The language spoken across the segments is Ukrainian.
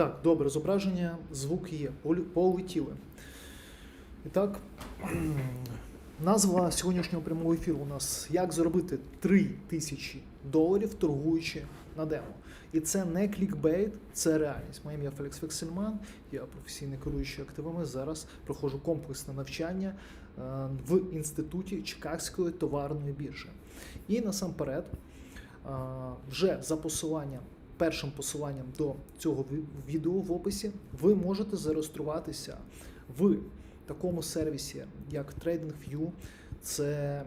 Так, добре, зображення, звук є. Полетіли. І так, назва сьогоднішнього прямого ефіру у нас Як заробити 3 тисячі доларів, торгуючи на демо. І це не клікбейт, це реальність. Моє ім'я Фелікс Вексельман, я професійний керуючий активами. Зараз проходжу комплексне навчання е, в інституті Чикагської товарної біржі. І насамперед, е, вже за посиланням першим посиланням до цього відео в описі ви можете зареєструватися в такому сервісі, як TradingView. Це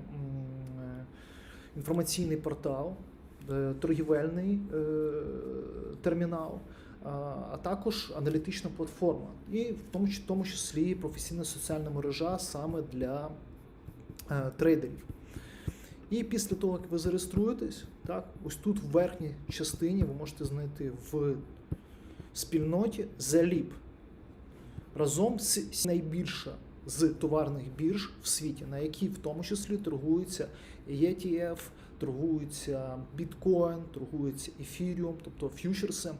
інформаційний портал, е, торгівельний е, термінал, а також аналітична платформа, і в тому, в тому числі професійна соціальна мережа саме для е, трейдерів. І після того, як ви зареєструєтесь, так, ось тут в верхній частині ви можете знайти в спільноті Заліп разом з найбільша з товарних бірж в світі, на якій в тому числі торгуються ETF, торгуються біткоін, торгуються ефіріум, тобто фьючерси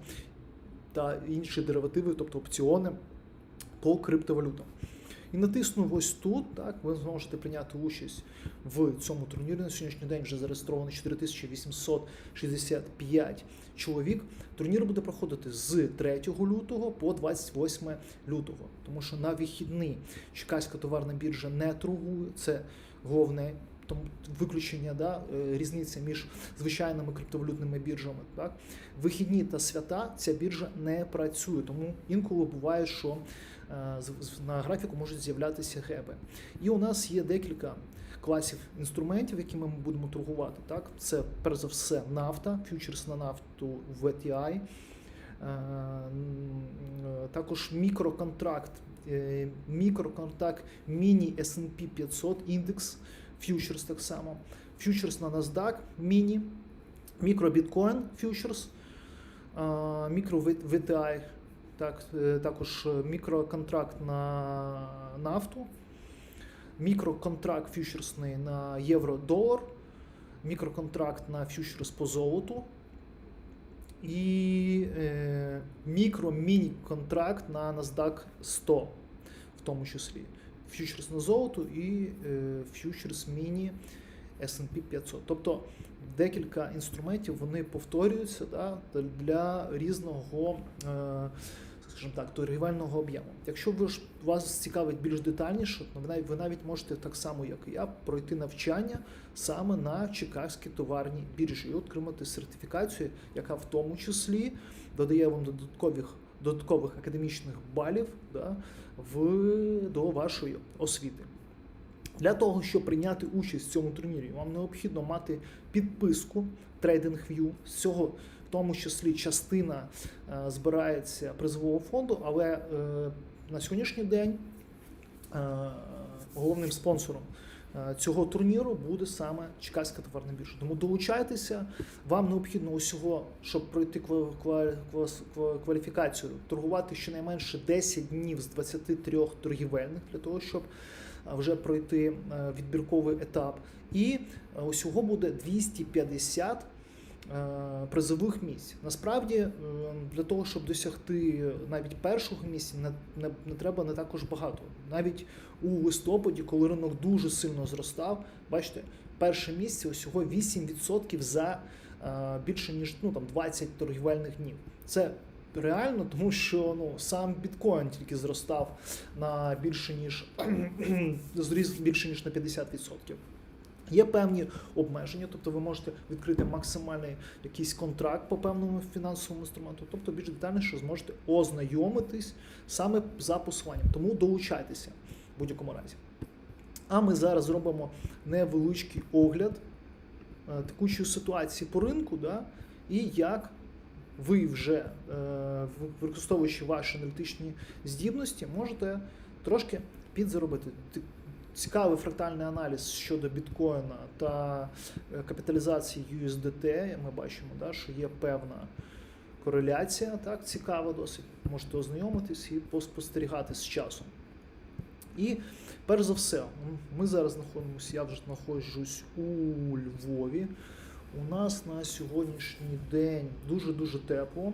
та інші деривативи, тобто опціони по криптовалютам. І натиснув ось тут, так, ви зможете прийняти участь в цьому турнірі. На сьогоднішній день вже зареєстровано 4865 чоловік. Турнір буде проходити з 3 лютого по 28 лютого, тому що на вихідний Чекаська товарна біржа не торгує. Це головне тому виключення, да, е, різниця між звичайними криптовалютними біржами. Так? Вихідні та свята ця біржа не працює, тому інколи буває, що е, на графіку можуть з'являтися геби. І у нас є декілька класів інструментів, якими ми будемо торгувати. Так? Це перш за все нафта, фьючерс на нафту в е, також мікроконтракт, мікроконтракт міні S&P 500 індекс, фьючерс так само, фьючерс на NASDAQ, міні, мікробіткоін фьючерс, мікро VTI, так, е, також мікроконтракт на нафту, мікроконтракт фьючерсний на євро-долар, мікроконтракт на фьючерс по золоту і е, мікро-міні-контракт на NASDAQ 100 в тому числі. Фьючерс на золото і е, фьючерс міні S&P 500. Тобто декілька інструментів вони повторюються да, для різного, е, скажімо так, торгівельного об'єму. Якщо ви ж вас цікавить більш детальніше, ви навіть можете так само, як і я, пройти навчання саме на Чикагській товарній біржі і отримати сертифікацію, яка в тому числі додає вам додаткових додаткових академічних балів да, в, до вашої освіти. Для того, щоб прийняти участь в цьому турнірі, вам необхідно мати підписку TradingView. З цього, в тому числі, частина е, збирається призового фонду, але е, на сьогоднішній день е, головним спонсором цього турніру буде саме Чекаська товарна біржа. Тому долучайтеся. Вам необхідно усього, щоб пройти ква- ква- ква- ква- кваліфікацію, торгувати щонайменше 10 днів з 23 торгівельних для того, щоб вже пройти е, відбірковий етап. І е, усього буде 250 е, призових місць. Насправді, е, для того, щоб досягти навіть першого місця, не, не, не треба не також багато. Навіть у листопаді, коли ринок дуже сильно зростав, бачите, перше місце усього 8% за е, більше ніж ну, там, 20 торгівельних днів. Це реально, тому що ну, сам біткоін тільки зростав на більше ніж зріс більше ніж на 50%. Є певні обмеження, тобто ви можете відкрити максимальний якийсь контракт по певному фінансовому інструменту, тобто більш детальніше зможете ознайомитись саме за посиланням. Тому долучайтеся в будь-якому разі. А ми зараз зробимо невеличкий огляд е, текучої ситуації по ринку, да, і як ви вже, е, використовуючи ваші аналітичні здібності, можете трошки підзаробити. Цікавий фрактальний аналіз щодо біткоїна та е, капіталізації USDT. Ми бачимо, да, що є певна кореляція, так, цікава досить. Можете ознайомитись і поспостерігати з часом. І перш за все, ми зараз знаходимося, я вже знаходжусь у Львові. У нас на сьогоднішній день дуже-дуже тепло.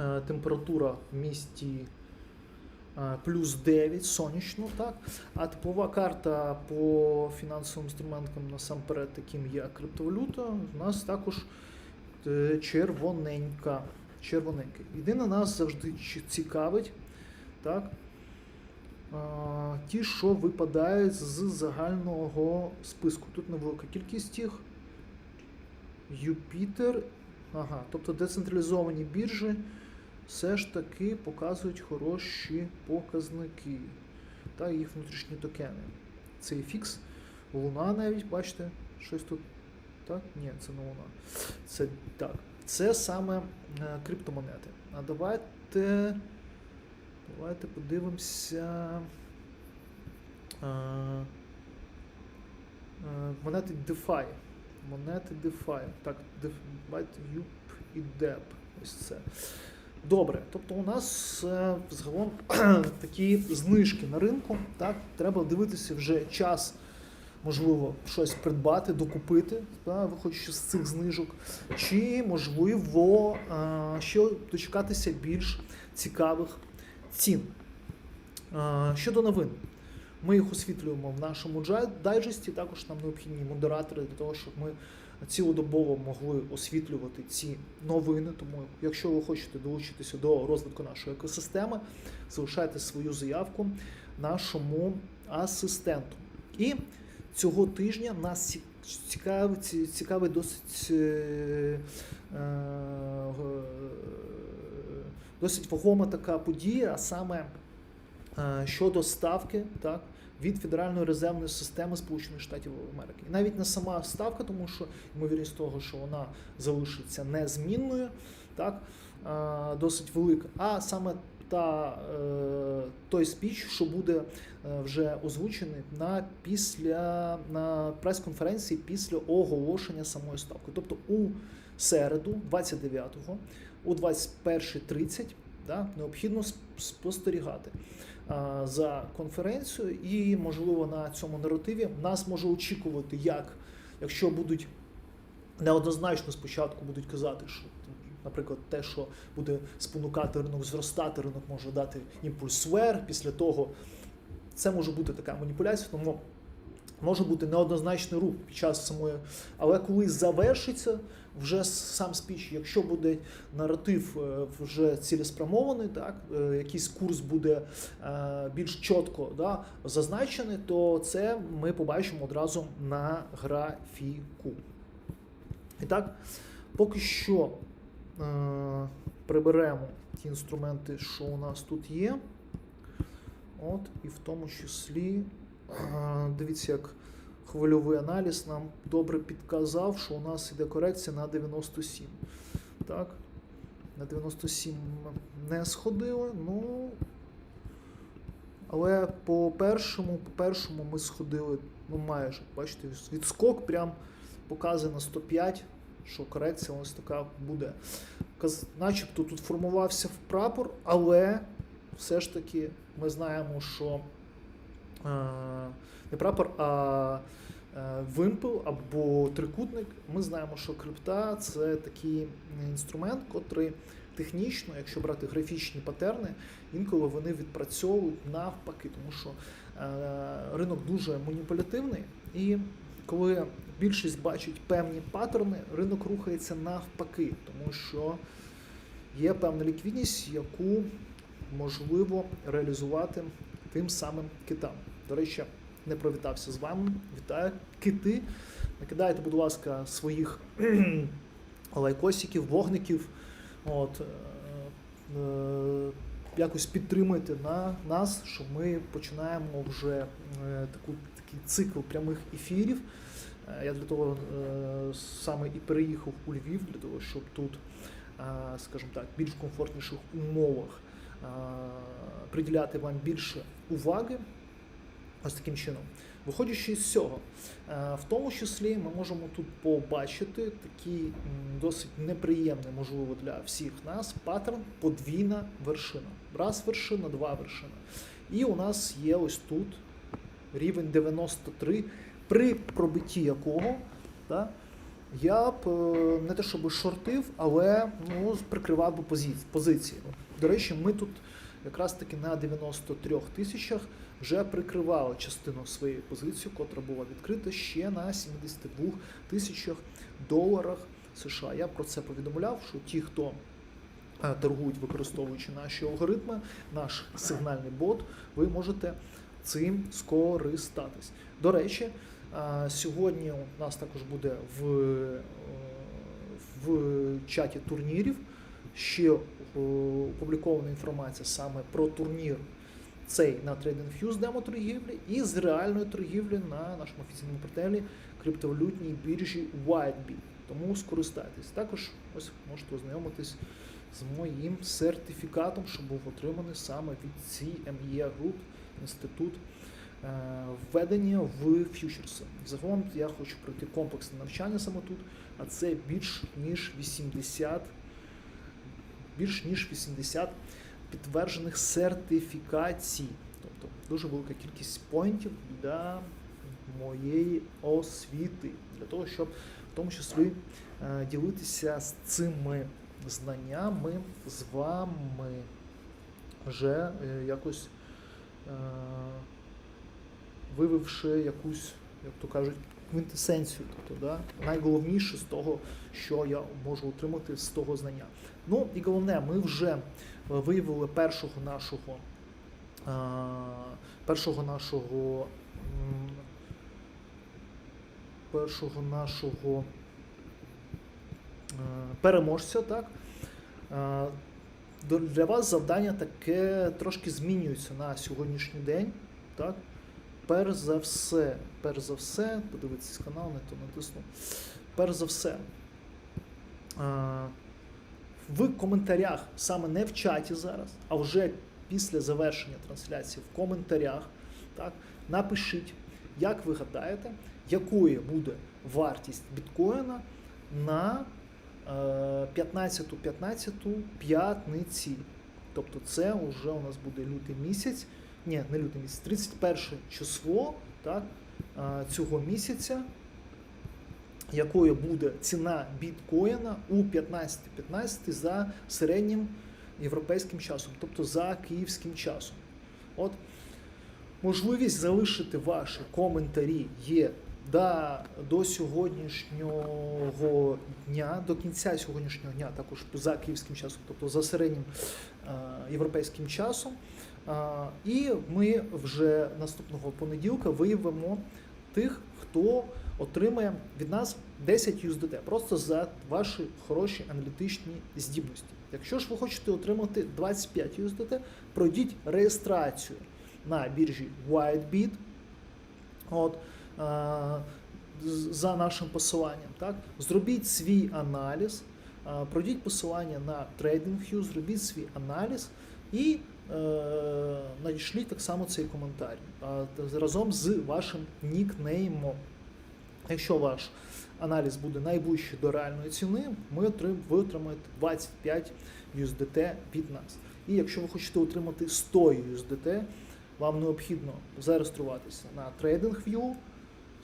Е, Температура в місті плюс 9 сонячно, так? А типова карта по фінансовим інструментам насамперед, таким як криптовалюта, у нас також е, червоненька. Червоненька. Єдине нас завжди цікавить, так? ті, що випадають з загального списку. Тут невелика кількість їх. Юпітер. Ага, тобто децентралізовані біржі все ж таки показують хороші показники. Та їх внутрішні токени. Це FX, Луна навіть, бачите, щось тут. Так? Ні, це не Луна. Це так. Це саме е, криптомонети. А давайте. Давайте подивимося. е, е, Монети DeFi. Монети DeFi. Так, Def- давайте UP і DEP. Ось це. Добре, тобто у нас е, загалом такі знижки на ринку. Так, треба дивитися вже час, можливо, щось придбати, докупити, та, виходячи з цих знижок, чи можливо е, ще дочекатися більш цікавих цін. Е, Щодо новин, ми їх освітлюємо в нашому дайджесті. Також нам необхідні модератори для того, щоб ми цілодобово могли освітлювати ці новини. Тому, якщо ви хочете долучитися до розвитку нашої екосистеми, залишайте свою заявку нашому асистенту. І цього тижня нас цікавить, ці- цікавить досить. е, е, Досить вагома така подія, а саме е, щодо ставки так, від Федеральної резервної системи Сполучених Штатів Америки. І навіть не сама ставка, тому що ймовірність того, що вона залишиться незмінною, так, е, досить велика, а саме та, е, той спіч, що буде е, вже озвучений на, після, на прес-конференції після оголошення самої ставки. Тобто у середу, 29-го, о 21.30 да, необхідно сп- спостерігати за конференцією, і, можливо, на цьому наративі нас може очікувати, як якщо будуть неоднозначно спочатку будуть казати, що наприклад, те, що буде спонукати ринок зростати, ринок може дати імпульс вверх, після того це може бути така маніпуляція, тому може бути неоднозначний рух під час самої. Але коли завершиться вже сам спіч, якщо буде наратив е, вже цілеспрямований, так, е, якийсь курс буде е, більш чітко да, зазначений, то це ми побачимо одразу на графіку. І так, поки що приберемо ті інструменти, що у нас тут є. От, і в тому числі, дивіться, як хвильовий аналіз нам добре підказав, що у нас іде корекція на 97. Так, на 97 не сходили, ну. Але по першому, по першому ми сходили, ну майже, бачите, відскок прям показує на 105, що корекція ось така буде. Начебто тут формувався в прапор, але все ж таки ми знаємо, що е, не прапор, а вимпел або трикутник. Ми знаємо, що крипта це такий інструмент, котрий технічно, якщо брати графічні патерни, інколи вони відпрацьовують навпаки, тому що е, ринок дуже маніпулятивний, і коли більшість бачить певні паттерни, ринок рухається навпаки, тому що є певна ліквідність, яку можливо реалізувати тим самим китам. До речі, не привітався з вами. Вітаю, кити. Накидайте, будь ласка, своїх лайкосиків, вогників. От, е, е, якось підтримуйте на нас, що ми починаємо вже е, таку, такий цикл прямих ефірів. Е, Я для того е, саме і переїхав у Львів, для того, щоб тут, е, скажімо так, більш комфортніших умовах е, приділяти вам більше уваги. Ось таким чином. Виходячи з цього, е, в тому числі ми можемо тут побачити такий досить неприємний, можливо, для всіх нас паттерн подвійна вершина. Раз вершина, два вершина. І у нас є ось тут рівень 93, при пробитті якого да, я б е, не те, щоб шортив, але ну, прикривав би позиції. позиції. До речі, ми тут якраз таки на 93 тисячах вже прикривали частину своєї позиції, котра була відкрита ще на 72 тисячах доларах США. Я про це повідомляв, що ті, хто е, торгують, використовуючи наші алгоритми, наш сигнальний бот, ви можете цим скористатись. До речі, е, сьогодні у нас також буде в, е, в чаті турнірів ще е, опублікована інформація саме про турнір цей на TradingView з демо-торгівлі і з реальної торгівлі на нашому офіційному порталі криптовалютній біржі WhiteBit. Тому скористайтесь. Також ось можете ознайомитись з моїм сертифікатом, що був отриманий саме від CME Group, інститут е, введення в фьючерси. Загалом я хочу пройти комплексне навчання саме тут, а це більш ніж 80, більш ніж 80 підтверджених сертифікацій. Тобто дуже велика кількість поінтів для моєї освіти, для того, щоб в тому числі е, ділитися з цими знаннями з вами вже е, якось е, вививши якусь, як то кажуть, квінтесенцію, тобто да, найголовніше з того, що я можу отримати з того знання. Ну і головне, ми вже е, виявили першого нашого е, першого нашого першого нашого е, переможця, так? Для вас завдання таке трошки змінюється на сьогоднішній день. Так? Перш за все, перш за все, подивитися канал, не то натисну. Перш за все, е, в коментарях, саме не в чаті зараз, а вже після завершення трансляції в коментарях, так, напишіть, як ви гадаєте, якою буде вартість біткоїна на 15-15 п'ятниці. Тобто це вже у нас буде лютий місяць, ні, не лютий місяць, 31 число так, цього місяця, якою буде ціна біткоїна у 15-15 за середнім європейським часом, тобто за київським часом. От можливість залишити ваші коментарі є да, до сьогоднішнього дня, до кінця сьогоднішнього дня, також за київським часом, тобто за середнім європейським часом. І ми вже наступного понеділка виявимо тих, хто отримає від нас 10 USDT, просто за ваші хороші аналітичні здібності. Якщо ж ви хочете отримати 25 USDT, пройдіть реєстрацію на біржі WhiteBit. От, за нашим посиланням. Так? Зробіть свій аналіз, пройдіть посилання на TradingView, зробіть свій аналіз і надішліть так само цей коментар е, разом з вашим нікнеймом. Якщо ваш аналіз буде найближчий до реальної ціни, ми ви отримаєте 25 USDT від нас. І якщо ви хочете отримати 100 USDT, вам необхідно зареєструватися на TradingView,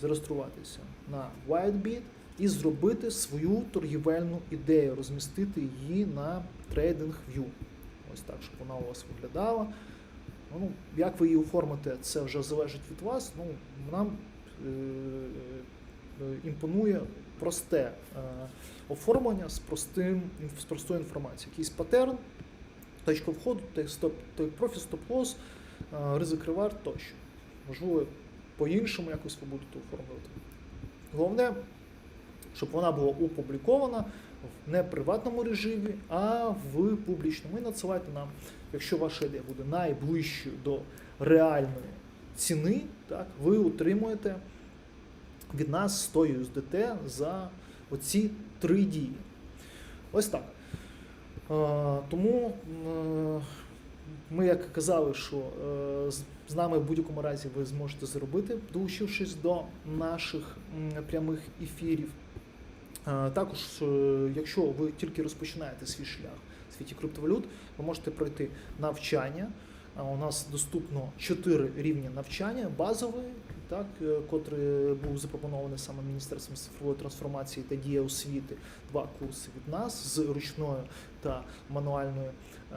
зареєструватися на WhiteBit і зробити свою торгівельну ідею, розмістити її на TradingView. Ось так, щоб вона у вас виглядала. Ну, як ви її оформите, це вже залежить від вас. Ну, нам е, е, імпонує просте е, оформлення з, простим, з простою інформацією. Якийсь паттерн, точка входу, той, той стоп-лосс, е, ризик ревар тощо. Можливо, по-іншому якось ви будете оформлювати. Головне, щоб вона була опублікована в не приватному режимі, а в публічному. І надсилайте нам, якщо ваша ідея буде найближчою до реальної ціни, так, ви отримуєте від нас 100 USDT за оці три дії. Ось так. Тому е, ми як казали, що е, з- нами в будь-якому разі ви зможете заробити, долучившись до наших прямих ефірів. Е, Також, е, якщо ви тільки розпочинаєте свій шлях в світі криптовалют, ви можете пройти навчання. У нас доступно 4 рівні навчання: базовий, так, е, котрий був запропонований саме Міністерством цифрової трансформації та дія освіти. Два курси від нас з ручною та мануальною, е,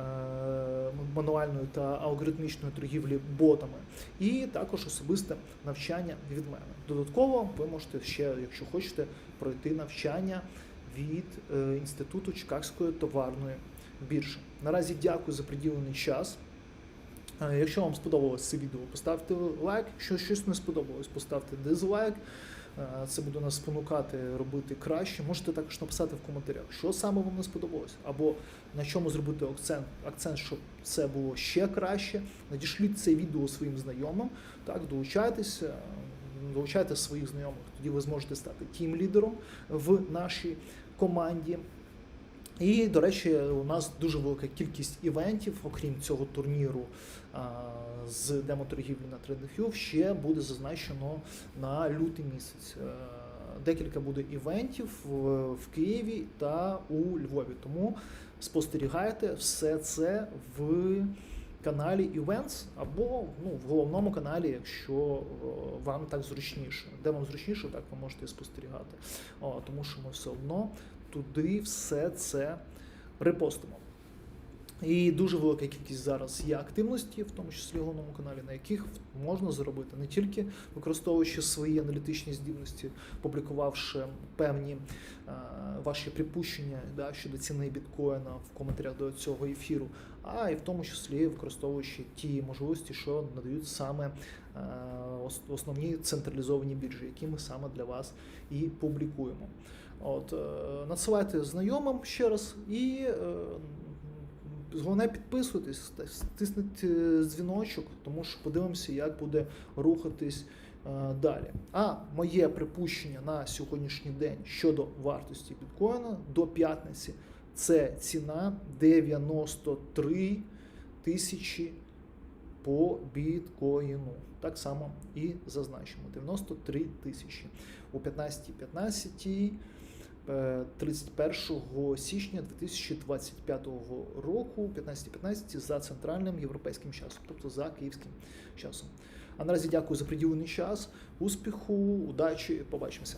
мануальною та алгоритмічною торгівлі ботами, і також особисте навчання від мене. Додатково ви можете ще, якщо хочете, пройти навчання від е, інституту Чикагської товарної біржі. Наразі дякую за приділений час. Е, Якщо вам сподобалось це відео, поставте лайк. Якщо щось не сподобалось, поставте дизлайк. Е, Це буде нас спонукати робити краще. Можете також написати в коментарях, що саме вам не сподобалось, або на чому зробити акцент, акцент, щоб це було ще краще. Надішліть це відео своїм знайомим. Так, долучайтеся, долучайте своїх знайомих. Тоді ви зможете стати тім-лідером в нашій команді. І, до речі, у нас дуже велика кількість івентів, окрім цього турніру з демоторгівлі на TradingView, ще буде зазначено на лютий місяць. Е, Декілька буде івентів в, Києві та у Львові. Тому спостерігайте все це в каналі Events або ну, в головному каналі, якщо е, вам так зручніше. Де вам зручніше, так ви можете спостерігати. Тому що ми все одно туди все це репостимо. І дуже велика кількість зараз є активності, в тому числі головному каналі, на яких можна заробити не тільки використовуючи свої аналітичні здібності, публікувавши певні е, ваші припущення да, щодо ціни біткоїна в коментарях до цього ефіру, а і в тому числі використовуючи ті можливості, що надають саме е, основні централізовані біржі, які ми саме для вас і публікуємо. От, е, надсилайте знайомим ще раз і е, головне підписуйтесь, стисніть е, дзвіночок, тому що подивимося, як буде рухатись далі. А моє припущення на сьогоднішній день щодо вартості біткоїна до п'ятниці це ціна 93 тисячі по біткоїну. Так само і зазначимо 93 тисячі у 15.15 е, 31 січня 2025 року, 15.15 за центральним європейським часом, тобто за київським часом. А наразі дякую за приділений час, успіху, удачі, побачимося.